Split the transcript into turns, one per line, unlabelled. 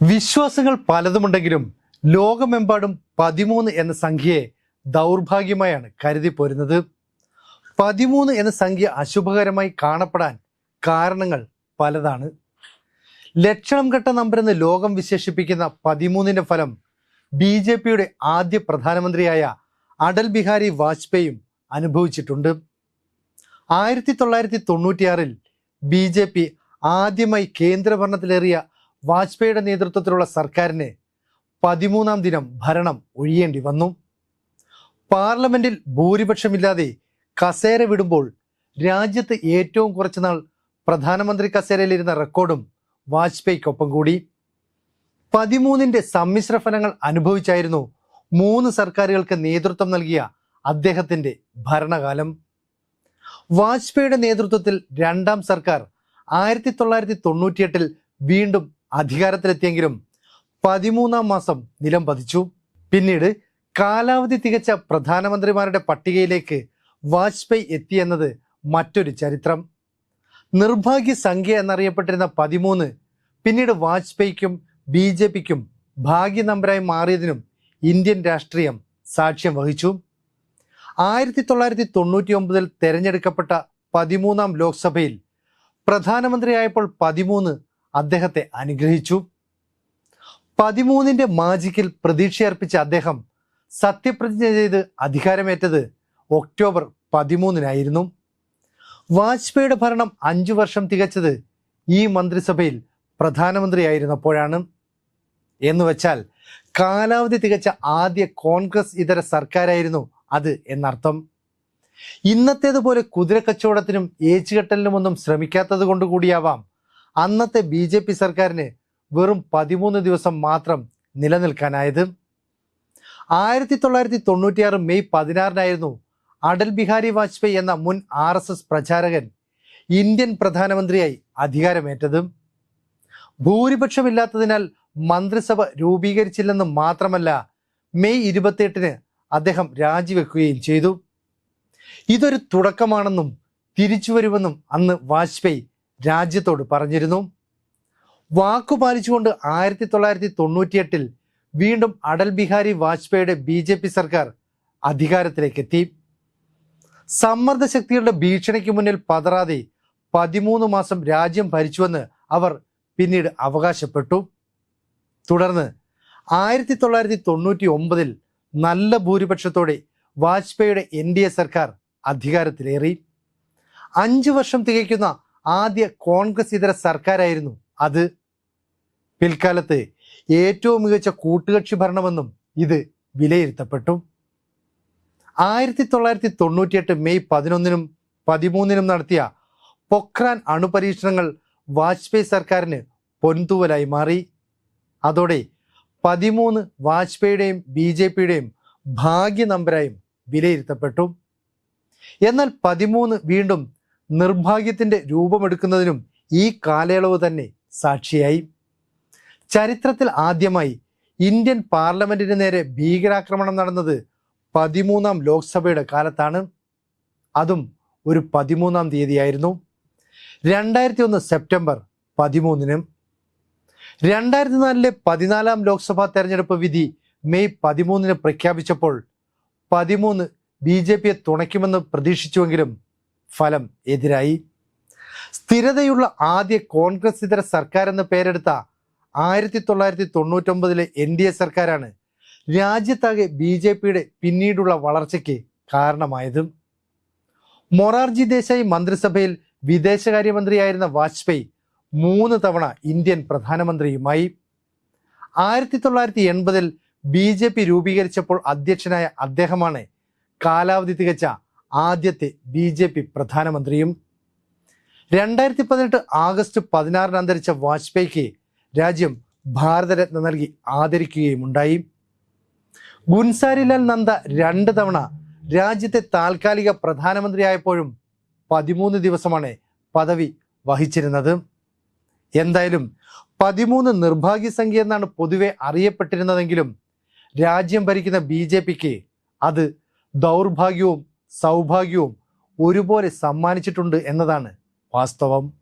വിശ്വാസങ്ങൾ പലതുമുണ്ടെങ്കിലും ലോകമെമ്പാടും പതിമൂന്ന് എന്ന സംഖ്യയെ ദൗർഭാഗ്യമായാണ് കരുതി പോരുന്നത്. പതിമൂന്ന് എന്ന സംഖ്യ അശുഭകരമായി കാണപ്പെടാൻ കാരണങ്ങൾ പലതാണ്. ലക്ഷണം കെട്ട നമ്പരെന്ന് ലോകം വിശേഷിപ്പിക്കുന്ന പതിമൂന്നിന്റെ ഫലം ബി ജെ പിയുടെ ആദ്യ പ്രധാനമന്ത്രിയായ അടൽ ബിഹാരി വാജ്പേയും അനുഭവിച്ചിട്ടുണ്ട്. ആയിരത്തി തൊള്ളായിരത്തി തൊണ്ണൂറ്റിയാറിൽ ബി ജെ പി ആദ്യമായി കേന്ദ്രഭരണത്തിലേറിയ വാജ്പേയിയുടെ നേതൃത്വത്തിലുള്ള സർക്കാരിന് പതിമൂന്നാം ദിനം ഭരണം ഒഴിയേണ്ടി വന്നു. പാർലമെന്റിൽ ഭൂരിപക്ഷമില്ലാതെ കസേര വിടുമ്പോൾ രാജ്യത്ത് ഏറ്റവും കുറച്ചുനാൾ പ്രധാനമന്ത്രി കസേരയിലിരുന്ന റെക്കോർഡും വാജ്പേയിക്കൊപ്പം കൂടി. പതിമൂന്നിന്റെ സമ്മിശ്ര ഫലങ്ങൾ അനുഭവിച്ചായിരുന്നു മൂന്ന് സർക്കാരുകൾക്ക് നേതൃത്വം നൽകിയ അദ്ദേഹത്തിന്റെ ഭരണകാലം. വാജ്പേയിയുടെ നേതൃത്വത്തിൽ രണ്ടാം സർക്കാർ ആയിരത്തി തൊള്ളായിരത്തി തൊണ്ണൂറ്റിയെട്ടിൽ വീണ്ടും അധികാരത്തിലെത്തിയെങ്കിലും പതിമൂന്നാം മാസം നിലം പതിച്ചു. പിന്നീട് കാലാവധി തികച്ച പ്രധാനമന്ത്രിമാരുടെ പട്ടികയിലേക്ക് വാജ്പേയി എത്തിയെന്നത് മറ്റൊരു ചരിത്രം. നിർഭാഗ്യ സംഖ്യ എന്നറിയപ്പെട്ടിരുന്ന പതിമൂന്ന് പിന്നീട് വാജ്പേയിക്കും ബി ജെ പിക്കും ഭാഗ്യ നമ്പരായി മാറിയതിനും ഇന്ത്യൻ രാഷ്ട്രീയം സാക്ഷ്യം വഹിച്ചു. ആയിരത്തി തൊള്ളായിരത്തി തൊണ്ണൂറ്റി ഒമ്പതിൽ തെരഞ്ഞെടുക്കപ്പെട്ട പതിമൂന്നാം ലോക്സഭയിൽ പ്രധാനമന്ത്രിയായപ്പോൾ പതിമൂന്ന് അദ്ദേഹത്തെ അനുഗ്രഹിച്ചു. പതിമൂന്നിന്റെ മാജിക്കിൽ പ്രതീക്ഷയർപ്പിച്ച അദ്ദേഹം സത്യപ്രതിജ്ഞ ചെയ്ത് അധികാരമേറ്റത് ഒക്ടോബർ പതിമൂന്നിനായിരുന്നു. വാജ്പേയിയുടെ ഭരണം അഞ്ചു വർഷം തികച്ചത് ഈ മന്ത്രിസഭയിൽ പ്രധാനമന്ത്രിയായിരുന്നപ്പോഴാണ്. എന്ന് വെച്ചാൽ കാലാവധി തികച്ച ആദ്യ കോൺഗ്രസ് ഇതര സർക്കാരായിരുന്നു അത് എന്നർത്ഥം. ഇന്നത്തേതുപോലെ കുതിരക്കച്ചവടത്തിനും ഏച്ചുകെട്ടലിനുമൊന്നും ശ്രമിക്കാത്തത് കൊണ്ട് കൂടിയാവാം അന്നത്തെ ബി ജെ പി സർക്കാരിന് വെറും പതിമൂന്ന് ദിവസം മാത്രം നിലനിൽക്കാനായത്. ആയിരത്തി തൊള്ളായിരത്തി തൊണ്ണൂറ്റിയാറ് മെയ് പതിനാറിനായിരുന്നു അടൽ ബിഹാരി വാജ്പേയി എന്ന മുൻ ആർ എസ് എസ് പ്രചാരകൻ ഇന്ത്യൻ പ്രധാനമന്ത്രിയായി അധികാരമേറ്റത്. ഭൂരിപക്ഷമില്ലാത്തതിനാൽ മന്ത്രിസഭ രൂപീകരിച്ചില്ലെന്ന് മാത്രമല്ല മെയ് ഇരുപത്തിയെട്ടിന് അദ്ദേഹം രാജിവെക്കുകയും ചെയ്തു. ഇതൊരു തുടക്കമാണെന്നും തിരിച്ചു വരുമെന്നും അന്ന് വാജ്പേയി രാജ്യത്തോട് പറഞ്ഞിരുന്നു. വാക്കുപാലിച്ചുകൊണ്ട് ആയിരത്തി തൊള്ളായിരത്തി തൊണ്ണൂറ്റിയെട്ടിൽ വീണ്ടും അടൽ ബിഹാരി വാജ്പേയിയുടെ ബി ജെ പി സർക്കാർ അധികാരത്തിലേക്കെത്തി. സമ്മർദ്ദ ശക്തികളുടെ ഭീഷണിക്ക് മുന്നിൽ പതറാതെ പതിമൂന്ന് മാസം രാജ്യം ഭരിച്ചുവെന്ന് അവർ പിന്നീട് അവകാശപ്പെട്ടു. തുടർന്ന് ആയിരത്തി തൊള്ളായിരത്തി തൊണ്ണൂറ്റി ഒമ്പതിൽ നല്ല ഭൂരിപക്ഷത്തോടെ വാജ്പേയിയുടെ എൻ ഡി എ സർക്കാർ അധികാരത്തിലേറി. അഞ്ചു വർഷം തികയ്ക്കുന്ന ആദ്യ കോൺഗ്രസ് ഇതര സർക്കാരായിരുന്നു അത്. പിൽക്കാലത്ത് ഏറ്റവും മികച്ച കൂട്ടുകക്ഷി ഭരണമെന്നും ഇത് വിലയിരുത്തപ്പെട്ടു. ആയിരത്തി തൊള്ളായിരത്തി തൊണ്ണൂറ്റിയെട്ട് മെയ് പതിനൊന്നിനും പതിമൂന്നിനും നടത്തിയ പൊഖ്രാൻ അണുപരീക്ഷണങ്ങൾ വാജ്പേയി സർക്കാരിന് പൊൻതൂവലായി മാറി. അതോടെ പതിമൂന്ന് വാജ്പേയിയുടെയും ബി ജെ പിയുടെയും ഭാഗ്യ നമ്പരായും വിലയിരുത്തപ്പെട്ടു. എന്നാൽ പതിമൂന്ന് വീണ്ടും നിർഭാഗ്യത്തിന്റെ രൂപമെടുക്കുന്നതിനും ഈ കാലയളവ് തന്നെ സാക്ഷിയായി. ചരിത്രത്തിൽ ആദ്യമായി ഇന്ത്യൻ പാർലമെന്റിന് നേരെ ഭീകരാക്രമണം നടന്നത് പതിമൂന്നാം ലോക്സഭയുടെ കാലത്താണ്. അതും ഒരു പതിമൂന്നാം തീയതിയായിരുന്നു. രണ്ടായിരത്തി ഒന്ന് സെപ്റ്റംബർ പതിമൂന്നിന് രണ്ടായിരത്തി നാലിലെ പതിനാലാം ലോക്സഭാ തെരഞ്ഞെടുപ്പ് വിധി മെയ് പതിമൂന്നിന് പ്രഖ്യാപിച്ചപ്പോൾ പതിമൂന്ന് ബി ജെ പിയെ തുണയ്ക്കുമെന്ന് പ്രതീക്ഷിച്ചുവെങ്കിലും ഫലം എതിരായി. സ്ഥിരതയുള്ള ആദ്യ കോൺഗ്രസ് ഇതര സർക്കാർ എന്ന് പേരെടുത്ത ആയിരത്തി തൊള്ളായിരത്തി തൊണ്ണൂറ്റൊമ്പതിലെ എൻ ഡി എ സർക്കാരാണ് രാജ്യത്താകെ ബി ജെ പിയുടെ പിന്നീടുള്ള വളർച്ചയ്ക്ക് കാരണമായതും. മൊറാർജി ദേശായി മന്ത്രിസഭയിൽ വിദേശകാര്യമന്ത്രിയായിരുന്ന വാജ്പേയി മൂന്ന് തവണ ഇന്ത്യൻ പ്രധാനമന്ത്രിയുമായി. ആയിരത്തി തൊള്ളായിരത്തി എൺപതിൽ ബി ജെ പി രൂപീകരിച്ചപ്പോൾ അധ്യക്ഷനായ അദ്ദേഹമാണ് കാലാവധി തികച്ച ആദ്യത്തെ ബി ജെ പി പ്രധാനമന്ത്രിയും രണ്ടായിരത്തി പതിനെട്ട് ആഗസ്റ്റ് പതിനാറിന് അന്തരിച്ച വാജ്പേയിക്ക് രാജ്യം ഭാരതരത്ന നൽകി ആദരിക്കുകയും ഉണ്ടായി ഗുൻസാരിലാൽ നന്ദ രണ്ട് തവണ രാജ്യത്തെ താൽക്കാലിക പ്രധാനമന്ത്രിയായപ്പോഴും പതിമൂന്ന് ദിവസമാണ് പദവി വഹിച്ചിരുന്നത്. എന്തായാലും പതിമൂന്ന് നിർഭാഗ്യ സംഖ്യ എന്നാണ് പൊതുവെ അറിയപ്പെട്ടിരുന്നതെങ്കിലും രാജ്യം ഭരിക്കുന്ന ബി അത് ദൗർഭാഗ്യവും സൗഭാഗ്യവും ഒരുപോലെ സമ്മാനിച്ചിട്ടുണ്ട് എന്നതാണ് വാസ്തവം.